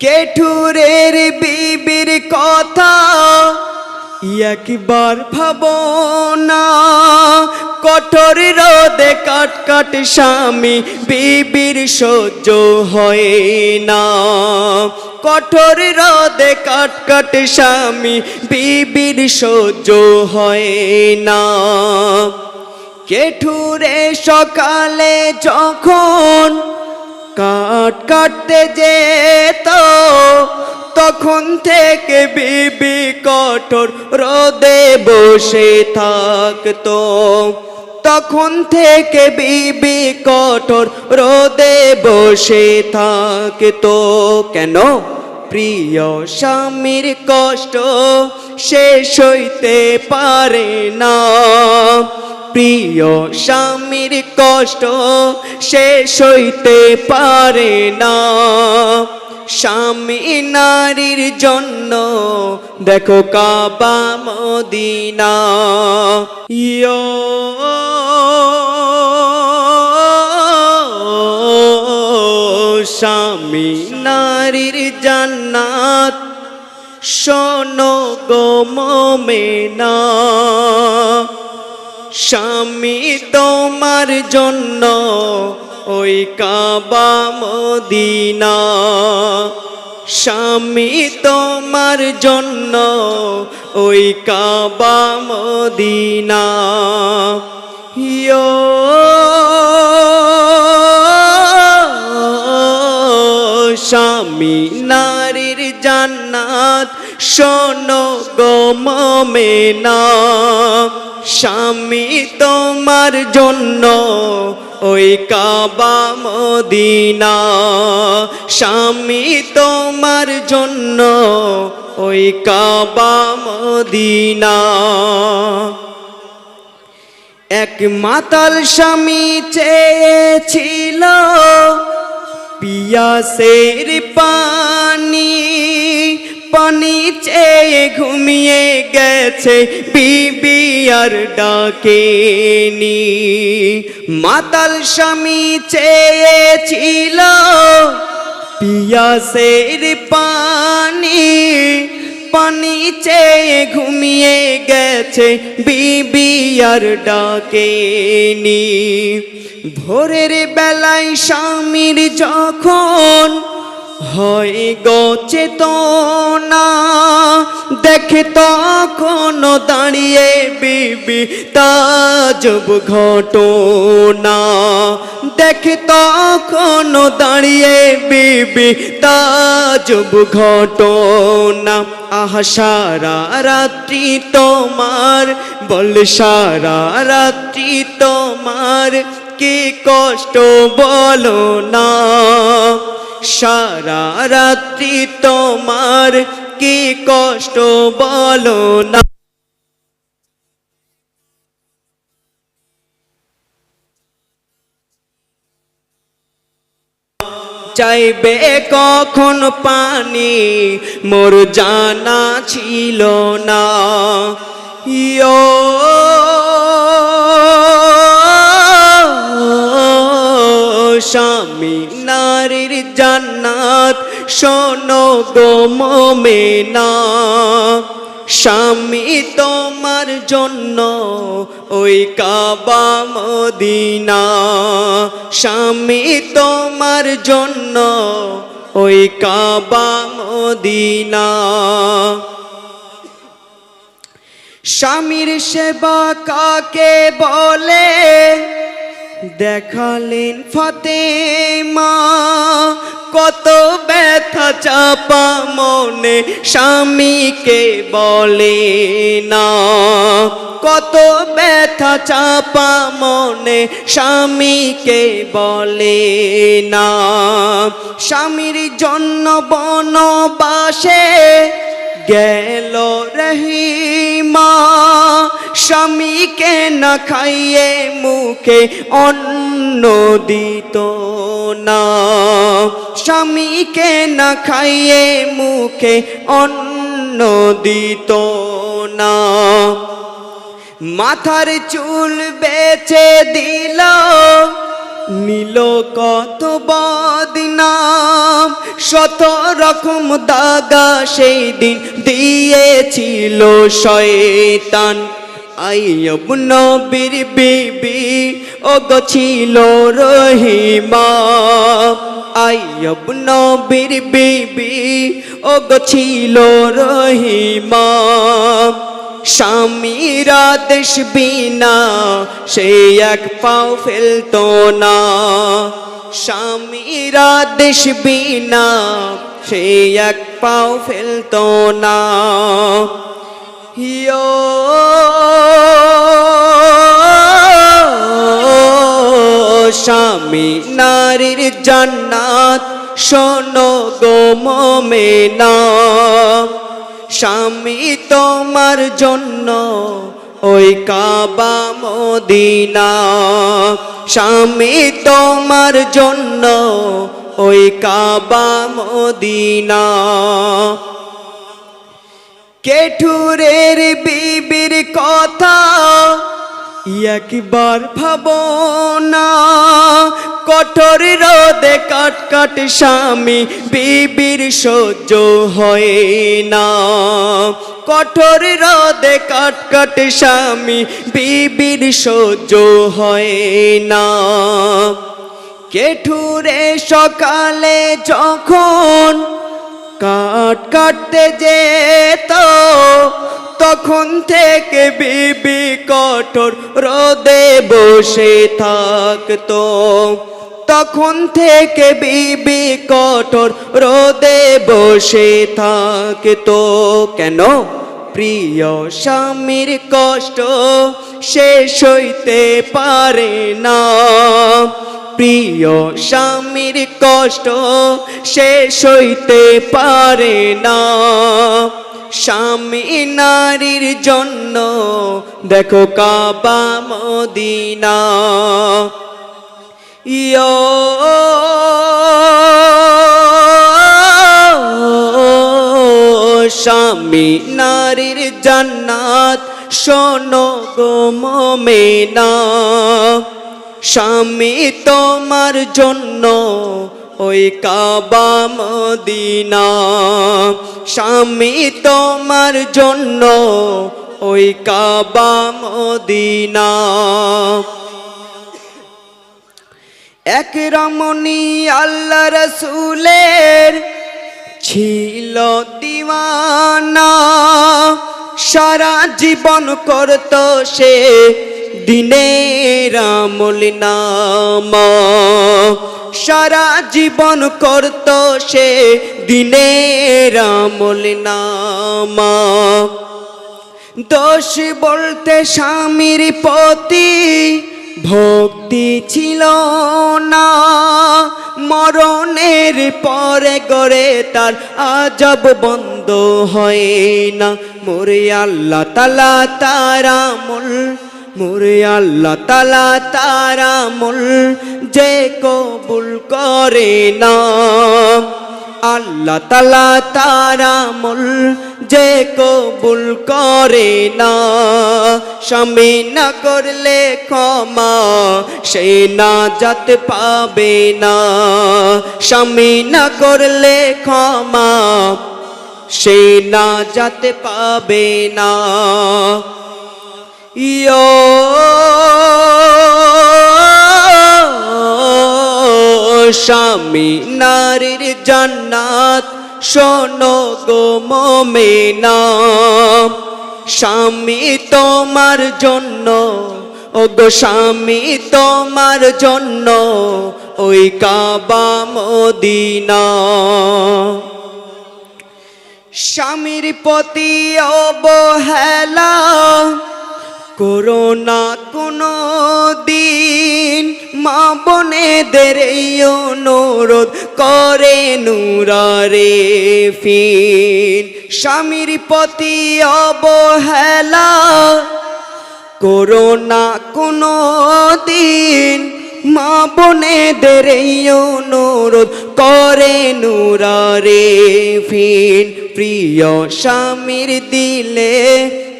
কেঠুরের বিবির কথা একবার ভাবো না। কঠোর রোদে কাট কাট স্বামী বিবির সহ্য হয় না। কঠোর রোদে কাট কাট স্বামী বিবির সহ্য হয় না। কেঠুরে সকালে যখন কাট কাটতে যেত, তখন থেকে বিবি কঠোর রোদে বসে থাকতো। তখন থেকে বিবি কঠোর রোদে বসে থাকতো। কেন? প্রিয় স্বামীর কষ্ট শেষ হইতে পারে না। প্রিয় স্বামীর কষ্ট শেষ হইতে পারে না। স্বামী নারীর জন্য দেখো কাবা মদিনা। ইয়ো স্বামী নারীর জান্নাত, শোনো গো মোমেনা। স্বামী তোমার জন্য ওই কাবা মদিনা। স্বামী তোমার জন্য ওই কাবা মদিনা। ইয়ো, স্বামী নারীর জান্নাত শোনো গো মমেনা। স্বামী তোমার জন্য ওই কাবা মদিনা। স্বামী তোমার জন্য ওই কাবা মদিনা। এক মাতাল স্বামী চেয়েছিল পিয়াসের পানি পানি চেয়ে ঘুমিয়ে গেছে, বিবি আর ডাকেনি। মাতাল স্বামী চেয়েছিল পিয়াসের পানি পানি চেয়ে ঘুমিয়ে গেছে, বিবি আর ডাকেনি। ভোরের বেলায় স্বামীর যখন হয় গচেতনা দেখে তখন দাঁড়িয়ে বিবি তাজব ঘটনা। দেখে তখন দাঁড়িয়ে বিবি তাজব ঘটনা। আহা, সারা রাত্রি তোমার, বল সারা রাত্রি তোমার, কি কষ্ট বলো না। সারা রাত্রি তোমার কি কষ্ট বলো না। চাইবে কখন পানি? মোর জানা ছিল না। ইয়ো স্বামী নারীর জান্নাত, শোনো গো মোমেনা। স্বামী তোমার জন্য ওই কাবা মদিনা। স্বামী তোমার জন্য ওই কাবা মদিনা। স্বামীর সেবা কাকে বলে? দেখালেন ফতেমা, কত ব্যথা চাপা মনে স্বামীকে বলে না। কত ব্যথা চাপা মনে স্বামীকে বলে না। স্বামীর জন্য বনবাসে গেল রহিমা, স্বামীকে না খাইয়ে মুখে অন্ন দিত না। স্বামীকে না খাইয়ে মুখে অন্ন দিত না। মাথার চুল বেচে দিল নীল কত বদনাম, শত রকম দাগা সেই দিন দিয়েছিল শয়তান। আইয়ব নবীর বিবি ও গছিল রহিমা। আইয়ব নবীর বিবি ও গছিল রহিমা। স্বামীরা দেশ বিনা সে এক পাও ফেলতো না। স্বামীরা দেশ বিনা সে এক পাও ফেলতো না। হিও স্বামী নারীর জান্নাত, শোনো গো মোমেনা। স্বামী তোমার জন্য ওই কাবা মদিনা। স্বামী তোমার জন্য ওই কাবা মদিনা। কেঠুরের বিবির কথা একবার ভাব না, কঠোর রোদে কাট কাট স্বামী বিবির সহ্য হয় না। কঠোর রোদে কাট কাট স্বামী বিবির সহ্য হয় না। কেঠুরে সকালে যখন কাট কাটতে যেত, তখন থেকে বিবি কঠোর রোদে বসে থাকতো। তখন থেকে বিবি কঠোর রোদে বসে থাকতো। কেন? প্রিয় স্বামীর কষ্ট শেষ হইতে পারে না। প্রিয় স্বামীর কষ্ট শেষ হইতে পারে না। স্বামী নারীর জন্য দেখো কাবা মদিনা। ইয়ো। স্বামী নারীর জান্নাত, শোনো গো মোমেনা। স্বামী তোমার জন্য ওই কাবা মদিনা। স্বামী তোমার জন্য ওই কাবা মদিনা। এক রমণী আল্লাহ রসুলের ছিল দিওয়ানা। সারা জীবন করত সে দিনের আমল নামা। সারা জীবন করত সে দিনের আমল নামা। দোষ বলতে স্বামীর প্রতি ভক্তি ছিল না। মরণের পরে গড়ে তার আজব বন্ধ হয় না। মোরে আল্লাহ তালা তারামুল মোরে আল্লাহ তালা তারামুল যে কবুল করে না। আল্লাহ তালা তারামুল যে কবুল করে না, স্বামী না করলে ক্ষমা সে না যাতে পাবে না, স্বামী না করলে ক্ষমা সে না যাতে পাবে না। ইয়ো স্বামী নারীর জান্নাত, শোনো গো মোমেনা। স্বামী তোমার জন্য, ও গো স্বামী তোমার জন্য, ওই কাবা মদিনা। স্বামীর প্রতি অবহেলা করোনা কোনো দিন, মা বোনেদের এই অনুরোধ করে নুরারে ফিন স্বামীর প্রতি অবহেলা করোনা কোনো দিন। মা বোনেদের অনুরোধ করে নুরারে ফিন প্রিয় স্বামীর দিলে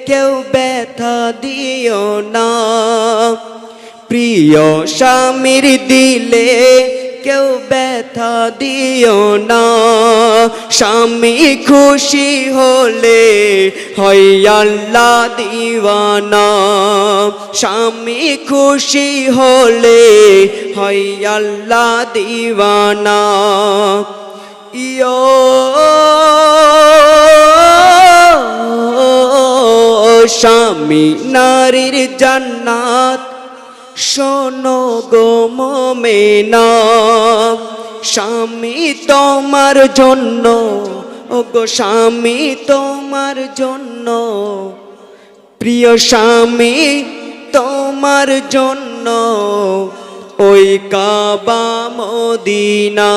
কেউ ব্যথা দিও না। প্রিয় স্বামীর দিলে কেউ ব্যথা দিও না। স্বামী খুশি হলে আল্লাহ দিওয়ানা। স্বামী খুশি হলে আল্লাহ দিওয়ানা। ইয়ো স্বামী নারীর জান্নাত শোনো গো মোমেনা, স্বামী তোমার জন্য ও গো স্বামী তোমার জন্য, প্রিয় স্বামী তোমার জন্য, ওই কাবা মদিনা।